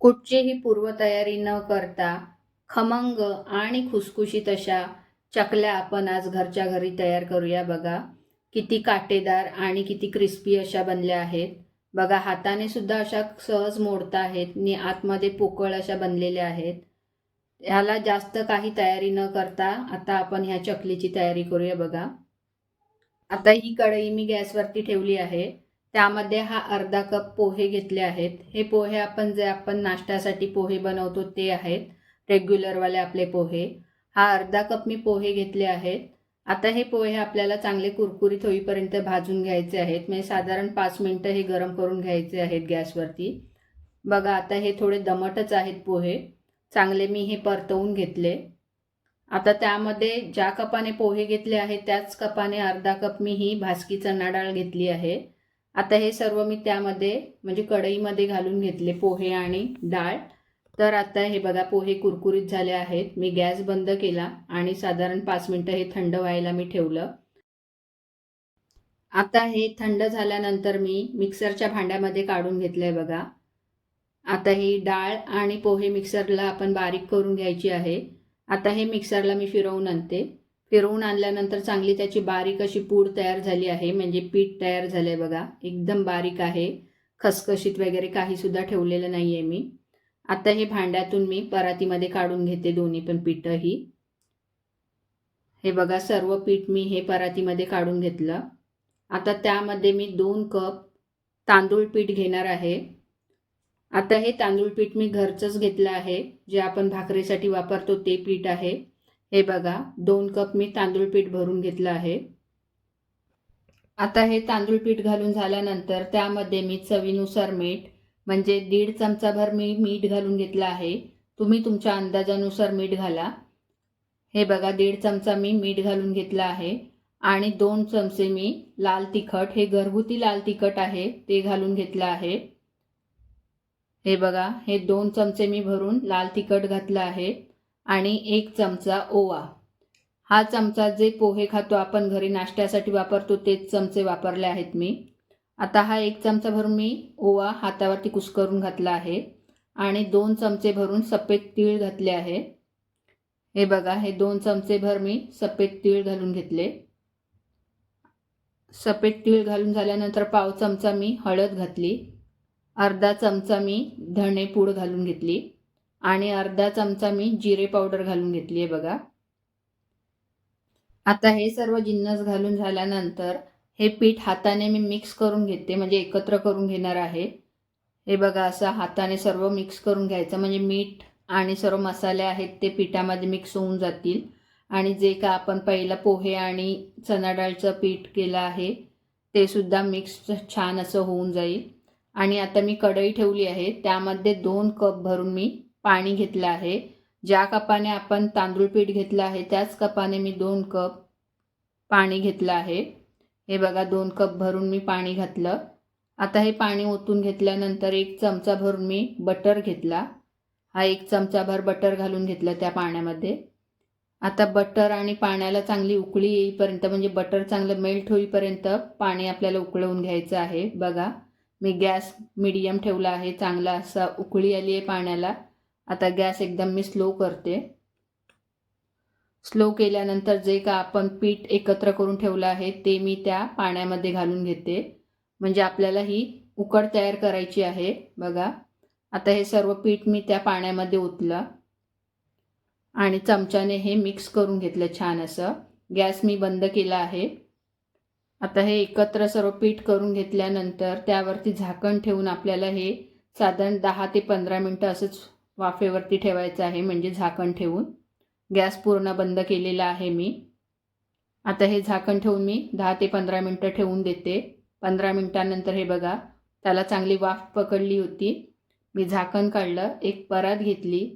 कुठचीही पूर्वतयारी न करता खमंग आणि खुसखुशीत अशा चकल्या आपण आज घरच्या घरी तयार करूया बघा. किती काटेदार आणि किती क्रिस्पी अशा बनल्या आहेत. बघा हाताने सुद्धा अशा सहज मोडता आहेत आणि आतमध्ये पोकळ अशा बनलेल्या आहेत. ह्याला जास्त काही तयारी न करता आता आपण ह्या चकलीची तयारी करूया बघा. आता ही कढई मी गॅसवरती ठेवली आहे. त्यामध्ये हा अर्धा कप पोहे घेतले आहेत. हे पोहे आपण जे आपण नाश्त्यासाठी पोहे बनवतो ते आहेत. रेग्युलरवाले आपले पोहे. हा अर्धा कप मी पोहे घेतले आहेत. आता हे पोहे आपल्याला चांगले कुरकुरीत होईपर्यंत भाजून घ्यायचे आहेत. म्हणजे साधारण पाच मिनटं हे गरम करून घ्यायचे आहेत गॅसवरती. बघा आता हे थोडे दमटच आहेत पोहे. चांगले मी हे परतवून घेतले. आता त्यामध्ये ज्या कपाने पोहे घेतले आहेत त्याच कपाने अर्धा कप मी ही भाजकी चणा डाळ घेतली आहे. आता हे सर्व मी त्यामध्ये म्हणजे कढईमध्ये घालून घेतले पोहे आणि डाळ. तर आता हे बघा पोहे कुरकुरीत झाले आहेत. मी गॅस बंद केला आणि साधारण पाच मिनटं हे थंड व्हायला मी ठेवलं. आता हे थंड झाल्यानंतर मी मिक्सरच्या भांड्यामध्ये काढून घेतलं आहे बघा. आता ही डाळ आणि पोहे मिक्सरला आपण बारीक करून घ्यायची आहे. आता हे मिक्सरला मी फिरवून आणते. फिरवून आणल्यानंतर चांगली त्याची बारीक अशी पूड तयार झाली आहे. म्हणजे पीठ तयार झालं आहे बघा. एकदम बारीक आहे. खसखशीत वगैरे काहीसुद्धा ठेवलेलं नाही आहे मी. आता हे भांड्यातून मी परातीमध्ये काढून घेते दोन्ही पण पीठही. हे बघा सर्व पीठ मी हे परातीमध्ये काढून घेतलं. आता त्यामध्ये मी दोन कप तांदूळ पीठ घेणार आहे. आता हे तांदूळ पीठ मी घरचंच घेतलं आहे. जे आपण भाकरीसाठी वापरतो ते पीठ आहे. हे बघा दोन कप मी तांदूळ पीठ भरून घेतलं आहे. आता हे तांदूळ पीठ घालून झाल्यानंतर त्यामध्ये मी चवीनुसार मीठ म्हणजे दीड चमचाभर मी मीठ घालून घेतलं आहे. तुम्ही तुमच्या अंदाजानुसार मीठ घाला. हे बघा दीड चमचा मी मीठ घालून घेतलं आहे. आणि दोन चमचे मी लाल तिखट हे घरगुती लाल तिखट आहे ते घालून घेतलं आहे. हे बघा हे दोन चमचे मी भरून लाल तिखट घातलं आहे. आणि एक चमचा ओवा. हा चमचा जे पोहे खातो आपण घरी नाश्त्यासाठी वापरतो तेच चमचे वापरले आहेत मी. आता हा एक चमचा भरून मी ओवा हातावरती कुस्करून घातला आहे आणि दोन चमचे भरून सफेद तीळ घातले आहे. हे बघा हे दोन चमचे भर मी सफेद तीळ घालून घेतले. सफेद तीळ घालून झाल्यानंतर पाव चमचा मी हळद घातली. अर्धा चमचा मी धणे पूड घालून घेतली. आणि अर्धा चमचा मी जिरे पावडर घालून घेतली आहे बघा. आता हे सर्व जिन्नस घालून झाल्यानंतर हे पीठ हाताने मी मिक्स करून घेते म्हणजे एकत्र करून घेणार आहे. हे बघा असं हाताने सर्व मिक्स करून घ्यायचं म्हणजे मीठ आणि सर्व मसाले आहेत ते पिठामध्ये मिक्स होऊन जातील. आणि जे का आपण पहिलं पोहे आणि चणा डाळचं पीठ केलं आहे ते सुद्धा मिक्स छान असं होऊन जाईल. आणि आता मी कढई ठेवली आहे त्यामध्ये दोन कप भरून मी पाणी घेतलं आहे. ज्या कपाने आपण तांदूळ पीठ घेतलं आहे त्याच कपाने मी दोन कप पाणी घेतलं आहे. हे बघा दोन कप भरून मी पाणी घातलं. आता हे पाणी ओतून घेतल्यानंतर एक चमचा भरून मी बटर घेतला. हा एक चमचाभर बटर घालून घेतलं त्या पाण्यामध्ये. आता बटर आणि पाण्याला चांगली उकळी येईपर्यंत म्हणजे बटर चांगलं मेल्ट होईपर्यंत पाणी आपल्याला उकळवून घ्यायचं आहे. बघा मी गॅस मीडियम ठेवला आहे. चांगला असा उकळी आली आहे पाण्याला. आता गॅस एकदम मी स्लो करते. स्लो केल्यानंतर जे का आपण पीठ एकत्र करून ठेवलं आहे ते मी त्या पाण्यामध्ये घालून घेते. म्हणजे आपल्याला ही उकड तयार करायची आहे बघा. आता हे सर्व पीठ मी त्या पाण्यामध्ये ओतलं. आणि चमच्याने हे मिक्स करून घेतलं छान असं. गॅस मी बंद केला आहे. आता हे एकत्र सर्व पीठ करून घेतल्यानंतर त्यावरती झाकण ठेवून आपल्याला हे साधारण दहा ते पंधरा मिनटं असंच वाफेवरती ठेवायचं आहे म्हणजे झाकण ठेवून. गॅस पूर्ण बंद केलेला आहे मी. आता हे झाकण ठेवून मी दहा ते पंधरा मिनटं ठेवून देते. पंधरा मिनटानंतर हे बघा त्याला चांगली वाफ पकडली होती. मी झाकण काढलं एक परात घेतली.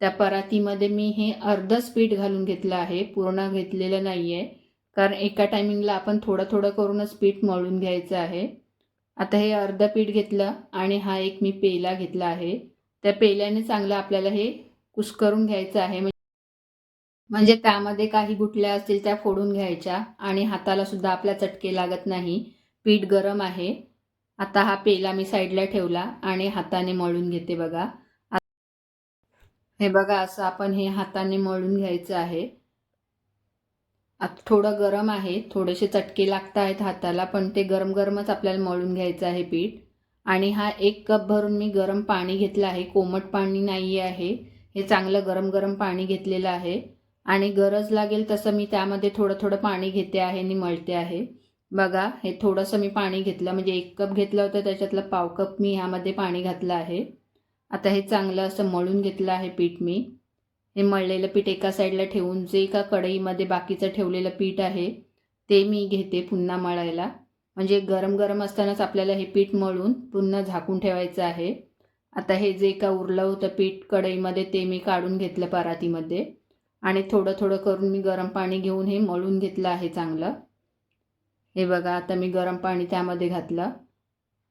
त्या परातीमध्ये मी हे अर्धच पीठ घालून घेतलं आहे पूर्ण घेतलेलं नाही आहे कारण एका टायमिंगला आपण थोडं थोडं करूनच पीठ मळून घ्यायचं आहे. आता हे अर्ध पीठ घेतलं आणि हा एक मी पेला घेतला आहे. त्या पेल्याने चांगलं आपल्याला हे कुस्करून घ्यायचं आहे. म्हणजे त्यामध्ये काही गुठल्या असतील त्या फोडून घ्यायच्या आणि हाताला सुद्धा आपल्या चटके लागत नाही. पीठ गरम आहे. आता हा पेला मी साईडला ठेवला आणि हाताने मळून घेते बघा. हे बघा असं आपण हे हाताने मळून घ्यायचं आहे. आता थोडं गरम आहे. थोडेसे चटके लागत आहेत हाताला पण ते गरम गरमच आपल्याला मळून घ्यायचं आहे पीठ. आणि हा एक कप भरून मी गरम पाणी घेतलं आहे. कोमट पाणी नाही आहे. हे चांगलं गरम गरम पाणी घेतलेलं आहे. आणि गरज लागेल तसं मी त्यामध्ये थोडं थोडं पाणी घेते आहे आणि मळते आहे. बघा हे थोडंसं मी पाणी घेतलं. म्हणजे एक कप घेतलं होतं त्याच्यातलं पाव कप मी ह्यामध्ये पाणी घातलं आहे. आता हे चांगलं असं मळून घेतलं आहे पीठ मी. हे मळलेलं पीठ एका साईडला ठेवून जे का कढईमध्ये बाकीचं ठेवलेलं पीठ आहे ते मी घेते पुन्हा मळायला. म्हणजे गरम गरम असतानाच आपल्याला हे पीठ मळून पुन्हा झाकून ठेवायचं आहे. आता हे जे का उरलं होतं पीठ कढईमध्ये ते मी काढून घेतलं परातीमध्ये. आणि थोडं थोडं करून मी गरम पाणी घेऊन हे मळून घेतलं आहे चांगलं. हे बघा आता मी गरम पाणी त्यामध्ये घातलं.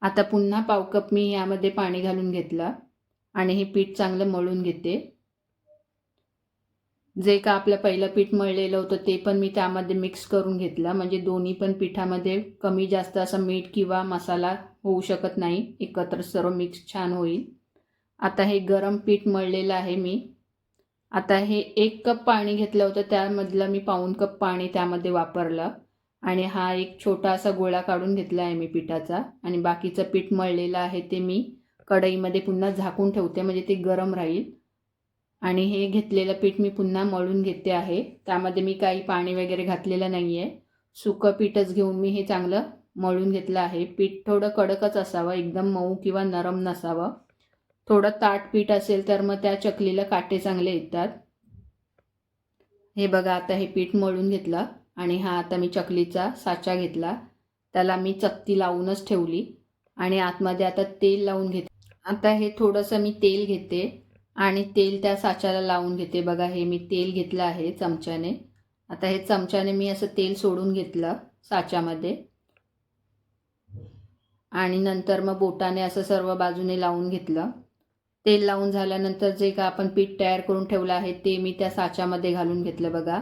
आता पुन्हा पाव कप मी यामध्ये पाणी घालून घेतलं. आणि हे पीठ चांगलं मळून घेते. जे का आपलं पहिलं पीठ मळलेलं होतं ते पण मी त्यामध्ये मिक्स करून घेतलं. म्हणजे दोन्ही पण पिठामध्ये कमी जास्त असं मीठ किंवा मसाला होऊ शकत नाही. एकत्र सर्व मिक्स छान होईल. आता हे गरम पीठ मळलेलं आहे मी. आता हे एक कप पाणी घेतलं होतं त्यामधलं मी पाऊन कप पाणी त्यामध्ये वापरलं. आणि हा एक छोटा असा गोळा काढून घेतला आहे मी पिठाचा. आणि बाकीचं पीठ मळलेलं आहे ते मी कढईमध्ये पुन्हा झाकून ठेवते म्हणजे ते गरम राहील. आणि हे घेतलेलं पीठ मी पुन्हा मळून घेते आहे. त्यामध्ये मी काही पाणी वगैरे घातलेलं नाही आहे सुकं पीठच घेऊन मी हे चांगलं मळून घेतलं आहे. पीठ थोडं कडकच असावं एकदम मऊ किंवा नरम नसावं. थोडं ताट पीठ असेल तर मग त्या चकलीला काटे चांगले येतात. हे बघा आता हे पीठ मळून घेतलं आणि हा आता मी चकलीचा साचा घेतला. त्याला मी चकती लावूनच ठेवली आणि आतमध्ये आता तेल लावून घेते. आता हे थोडंसं मी तेल घेते. आणि तेल त्या साच्याला लावून घेते. बघा हे मी तेल घेतलं आहे चमच्याने. आता हे चमच्याने मी असं तेल सोडून घेतलं साच्यामध्ये. आणि नंतर मग बोटाने असं सर्व बाजूने लावून घेतलं. तेल लावून झाल्यानंतर जे का आपण पीठ तयार करून ठेवलं आहे ते मी त्या साच्यामध्ये घालून घेतलं बघा.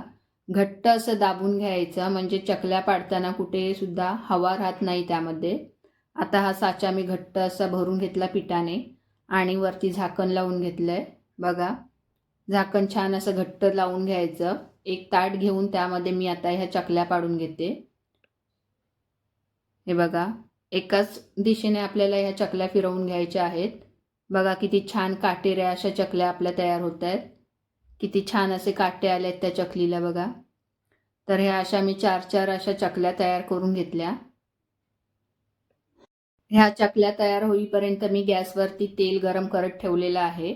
घट्ट असं दाबून घ्यायचं म्हणजे चकल्या पाडताना कुठेसुद्धा हवा राहत नाही त्यामध्ये. आता हा साचा मी घट्ट असा भरून घेतला पिठाने. आणि वरती झाकण लावून घेतलं आहे बघा झाकण छान असं घट्ट लावून घ्यायचं. एक ताट घेऊन त्यामध्ये मी आता ह्या चकल्या पाडून घेते. हे बघा एकाच दिशेने आपल्याला ह्या चकल्या फिरवून घ्यायच्या आहेत. बघा किती छान काटेऱ्या अशा चकल्या आपल्या तयार होत आहेत. किती छान असे काटे आले आहेत त्या चकलीला बघा. तर ह्या अशा मी चार चार अशा चकल्या तयार करून घेतल्या. ह्या चकल्या तयार होईपर्यंत मी गॅसवरती तेल गरम करत ठेवलेलं आहे.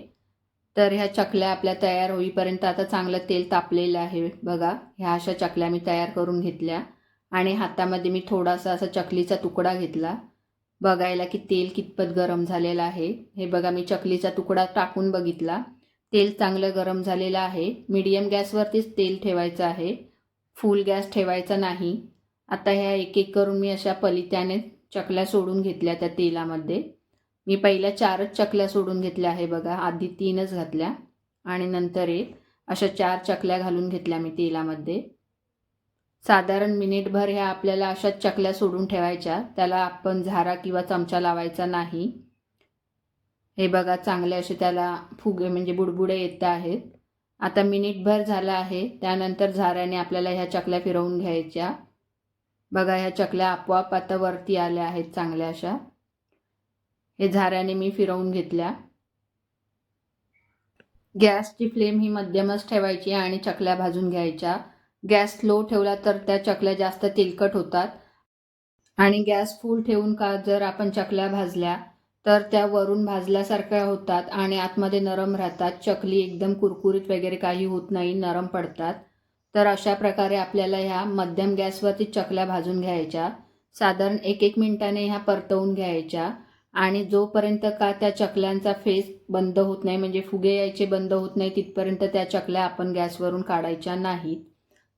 तर ह्या चकल्या आपल्या तयार होईपर्यंत आता चांगलं तेल तापलेलं आहे बघा. ह्या अशा चकल्या मी तयार करून घेतल्या आणि हातामध्ये मी थोडासा असा चकलीचा तुकडा घेतला. बघायला की तेल कितपत गरम झालेलं आहे. हे बघा मी चकलीचा तुकडा टाकून बघितला. तेल चांगलं गरम झालेलं आहे. मीडियम गॅसवरतीच तेल ठेवायचं आहे. फुल गॅस ठेवायचा नाही. आता ह्या एक एक करून मी अशा पलित्याने चकल्या सोडून घेतल्या त्या तेलामध्ये. मी पहिल्या चारच चकल्या सोडून घेतल्या आहे बघा. आधी तीनच घातल्या आणि नंतर एक. अशा चार चकल्या घालून घेतल्या मी तेलामध्ये. साधारण मिनिटभर ह्या आपल्याला अशाच चकल्या सोडून ठेवायच्या. त्याला आपण झारा किंवा चमचा लावायचा नाही. हे बघा चांगले असे त्याला फुगे म्हणजे बुडबुडे येत आहेत. आता मिनिटभर झालं आहे. त्यानंतर झाऱ्याने आपल्याला ह्या चकल्या फिरवून घ्यायच्या. बघा ह्या चकल्या आपोआप आता वरती आल्या आहेत चांगल्या अशा. हे झाऱ्याने मी फिरवून घेतल्या. गॅसची फ्लेम ही मध्यमच ठेवायची आणि चकल्या भाजून घ्यायच्या. गॅस स्लो ठेवला तर त्या चकल्या जास्त तेलकट होतात. आणि गॅस फुल ठेवून का जर आपण चकल्या भाजल्या तर त्या वरून भाजल्यासारख्या होतात आणि आतमध्ये नरम राहतात. चकली एकदम कुरकुरीत वगैरे काही होत नाही नरम पडतात. तर अशा प्रकारे आपल्याला ह्या मध्यम गॅसवरती चकल्या भाजून घ्यायच्या. साधारण एक एक मिनिटाने ह्या परतवून घ्यायच्या. आणि जोपर्यंत का त्या चकल्यांचा फेस बंद होत नाही म्हणजे फुगे यायचे बंद होत नाही तिथपर्यंत त्या चकल्या आपण गॅसवरून काढायच्या नाहीत.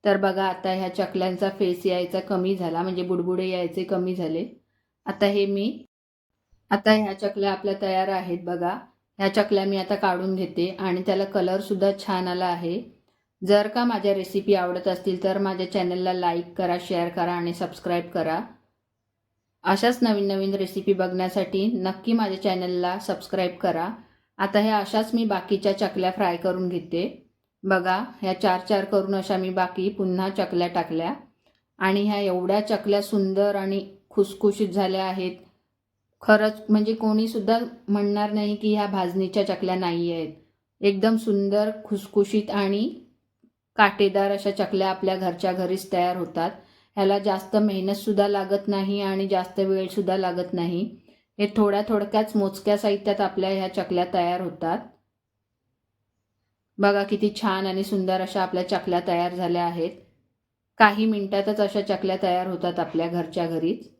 तर बघा आता ह्या चकल्यांचा फेस यायचा कमी झाला म्हणजे बुडबुडे यायचे कमी झाले. आता हे मी आता ह्या चकल्या आपल्या तयार आहेत बघा. ह्या चकल्या मी आता काढून घेते आणि त्याला कलरसुद्धा छान आला आहे. जर का माझ्या रेसिपी आवडत असतील तर माझ्या चॅनलला लाईक करा शेअर करा आणि सबस्क्राईब करा. अशाच नवीन नवीन रेसिपी बघण्यासाठी नक्की माझ्या चॅनलला सबस्क्राईब करा. आता ह्या अशाच मी बाकीच्या चकल्या फ्राय करून घेते. बघा ह्या चार चार करून अशा मी बाकी पुन्हा चकल्या टाकल्या. आणि ह्या एवढ्या चकल्या सुंदर आणि खुसखुशीत झाल्या आहेत. खरंच म्हणजे कोणीसुद्धा म्हणणार नाही की ह्या भाजणीच्या चकल्या नाही आहेत एकदम सुंदर खुसखुशीत आणि काटेदार अशा चकल्या आपल्या घरच्या घरीच तयार होतात. ह्याला जास्त मेहनतसुद्धा लागत नाही आणि जास्त वेळसुद्धा लागत नाही. हे थोड्या थोडक्याच मोजक्या साहित्यात आपल्या ह्या चकल्या तयार होतात. बघा किती छान आणि सुंदर अशा आपल्या चकल्या तयार झाल्या आहेत. काही मिनिटातच अशा चकल्या तयार होतात आपल्या घरच्या घरीच.